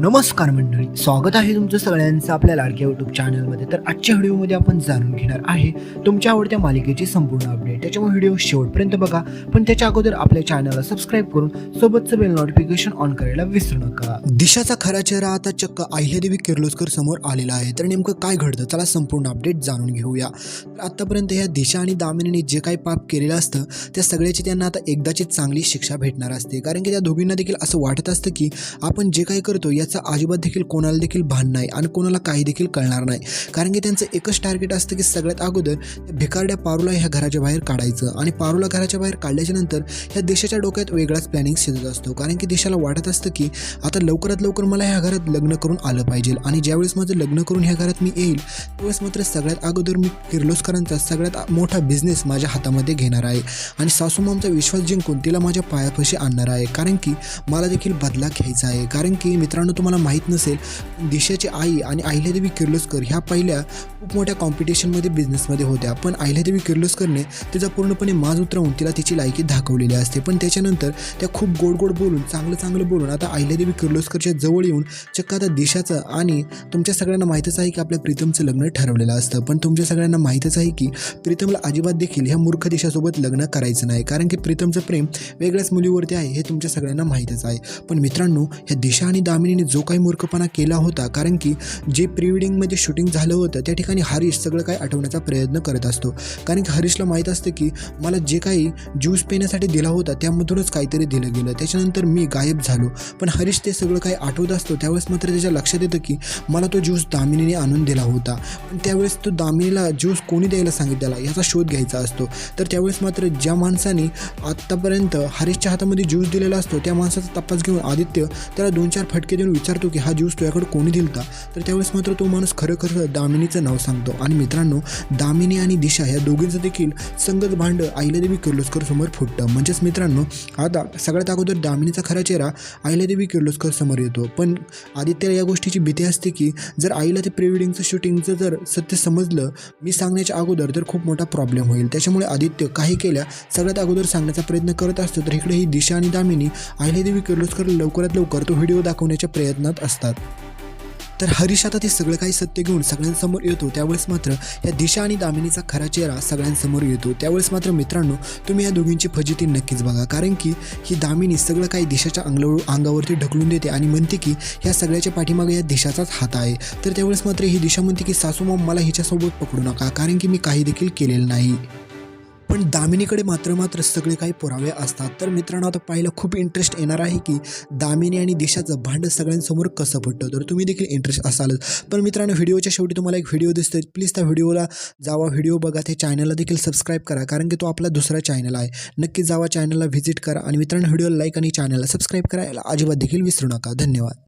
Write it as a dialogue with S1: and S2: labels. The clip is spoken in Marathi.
S1: नमस्कार मंडळी स्वागत आहे तुमचं सगळ्यांचं आपल्या लाडक्या यूट्यूब चॅनलमध्ये तर आजच्या व्हिडिओमध्ये आपण जाणून घेणार आहे तुमच्या आवडत्या मालिकेची संपूर्ण अपडेट त्याच्यामुळे व्हिडिओ शेवटपर्यंत बघा पण त्याच्या अगोदर आपल्या चॅनलला सबस्क्राईब करून सोबतचं बेल नोटिफिकेशन ऑन करायला विसरू नका. दिशाचा खरा चेहरा आता चक्क अहिल्यादेवी किर्लोस्कर समोर आलेला आहे. तर नेमकं काय घडतं? चला संपूर्ण अपडेट जाणून घेऊया. तर आतापर्यंत ह्या दिशा आणि दामिनीने जे काही पाप केलेलं असतं त्या सगळ्याची त्यांना आता एकदाची चांगली शिक्षा भेटणार असते. कारण की त्या दोघींना देखील असं वाटत असतं की आपण जे काही करतो या त्याचा अजिबात देखील कोणाला देखील भान नाही आणि कोणाला काही देखील कळणार नाही. कारण की त्यांचं एकच टार्गेट असतं की सगळ्यात अगोदर भिकारड्या पारूला ह्या घराच्या बाहेर काढायचं आणि पारूला घराच्या बाहेर काढल्याच्या नंतर ह्या देशाच्या डोक्यात वेगळाच प्लॅनिंग शिजत असतो. कारण की देशाला वाटत असतं की आता लवकरात लवकर मला ह्या घरात लग्न करून आलं पाहिजे आणि ज्यावेळेस माझं लग्न करून ह्या घरात मी येईल त्यावेळेस मात्र सगळ्यात अगोदर मी किर्लोस्करांचा सगळ्यात मोठा बिझनेस माझ्या हातामध्ये घेणार आहे. आणि सासूमामचा विश्वास जिंकून तिला माझ्या पायापाशी आणणार आहे. कारण की मला देखील बदला घ्यायचा आहे. कारण की मित्रांनो तुम्हाला माहीत नसेल दिशाची आई आणि अहिल्यादेवी किर्लोस्कर ह्या पहिल्या खूप मोठ्या कॉम्पिटिशनमध्ये बिझनेसमध्ये होत्या. पण अहिल्यादेवी किर्लोस्करने तिचा पूर्णपणे माज उतरवून तिला तिची लायकी दाखवलेली असते. पण त्याच्यानंतर त्या खूप गोड गोड बोलून चांगलं चांगलं बोलून आता अहिल्यादेवी किर्लोस्करच्या जवळ येऊन चक्क आता दिशाचं आणि तुमच्या सगळ्यांना माहीतच आहे की आपल्या प्रीतमचं लग्न ठरवलेलं असतं. पण तुमच्या सगळ्यांना माहीतच आहे की प्रीतमला अजिबात देखील ह्या मूर्ख दिशासोबत लग्न करायचं नाही. कारण की प्रीतमचं प्रेम वेगळ्याच मुलीवरती आहे हे तुमच्या सगळ्यांना माहीतच आहे. पण मित्रांनो ह्या दिशा आणि दामिनीने जो काही मूर्खपणा केला होता कारण की जे प्री वेडिंगमध्ये शूटिंग झालं होतं त्या ठिकाणी हरीश सगळं काही आठवण्याचा प्रयत्न करत असतो. कारण की हरीशला माहीत असतं की मला जे काही ज्यूस पिण्यासाठी दिला होता त्यामधूनच काहीतरी दिलं गेलं. त्याच्यानंतर मी गायब झालो. पण हरीश ते सगळं काही आठवत असतो त्यावेळेस मात्र त्याच्या लक्षात येतं की मला तो ज्यूस दामिनीने आणून दिला होता. पण त्यावेळेस तो दामिनीला ज्यूस कोणी द्यायला सांगितलेला याचा शोध घ्यायचा असतो. तर त्यावेळेस मात्र ज्या माणसाने आत्तापर्यंत हरीशच्या हातामध्ये ज्यूस दिलेला असतो त्या माणसाचा तपास घेऊन आदित्य त्याला दोन चार फटके देऊन विचारतो की हा ज्यूस तुझ्याकडे कोणी दिलता तर त्यावेळेस मात्र तो माणूस खरं खरं दामिनीचं नाव सांगतो. आणि मित्रांनो दामिनी आणि दिशा या दोघींचं देखील संगत भांड अहिल्यादेवी किर्लोस्कर समोर फुटतं. म्हणजेच मित्रांनो आता सगळ्यात अगोदर दामिनीचा खरा चेहरा अहिल्यादेवी किर्लोस्कर समोर येतो. पण आदित्यला या गोष्टीची भीती असते की जर आईला ते प्री वेडिंगचं शूटिंगचं जर सत्य समजलं मी सांगण्याच्या अगोदर तर खूप मोठा प्रॉब्लेम होईल. त्याच्यामुळे आदित्य काही केल्या सगळ्यात अगोदर सांगण्याचा प्रयत्न करत असतो. तर इकडे ही दिशा आणि दामिनी अहिल्यादेवी किर्लोस्कर लवकरात लवकर तो व्हिडिओ दाखवण्याच्या प्रयत्न प्रयत्नात असतात. तर हरीश आता ते सगळं काही सत्य घेऊन सगळ्यांसमोर येतो त्यावेळेस मात्र या दिशा आणि दामिनीचा खरा चेहरा सगळ्यांसमोर येतो. त्यावेळेस मात्र मित्रांनो तुम्ही या दोघींची फजिती नक्कीच बघा कारण की ही दामिनी सगळं काही दिशाच्या अंगलवळू अंगावरती ढकलून देते आणि म्हणते की ह्या सगळ्याच्या पाठीमागे या दिशाचाच हात आहे. तर त्यावेळेस मात्र ही दिशा म्हणते की सासूमाम मला हिच्यासोबत पकडू नका कारण की मी काही देखील केलेलं नाही. पण दामिनीकडे मात्र मात्र सगळे काही पुरावे असतात. तर मित्रांनो आता पाहायला खूप इंटरेस्ट येणार आहे की दामिनी आणि दिशाचं भांडं सगळ्यांसमोर कसं पडतं तर तुम्ही देखील इंटरेस्ट असालच पण मित्रांनो व्हिडिओच्या शेवटी तुम्हाला एक व्हिडिओ दिसतोय. प्लीज त्या व्हिडिओला जावा. व्हिडिओ बघा. त्या चॅनलला देखील सबस्क्राईब करा. कारण की तो आपला दुसरा चॅनल आहे. नक्की जावा चॅनलला व्हिजिट करा. आणि मित्रांनो व्हिडिओला लाईक आणि चॅनलला सबस्क्राईब करायला अजिबात देखील विसरू नका. धन्यवाद.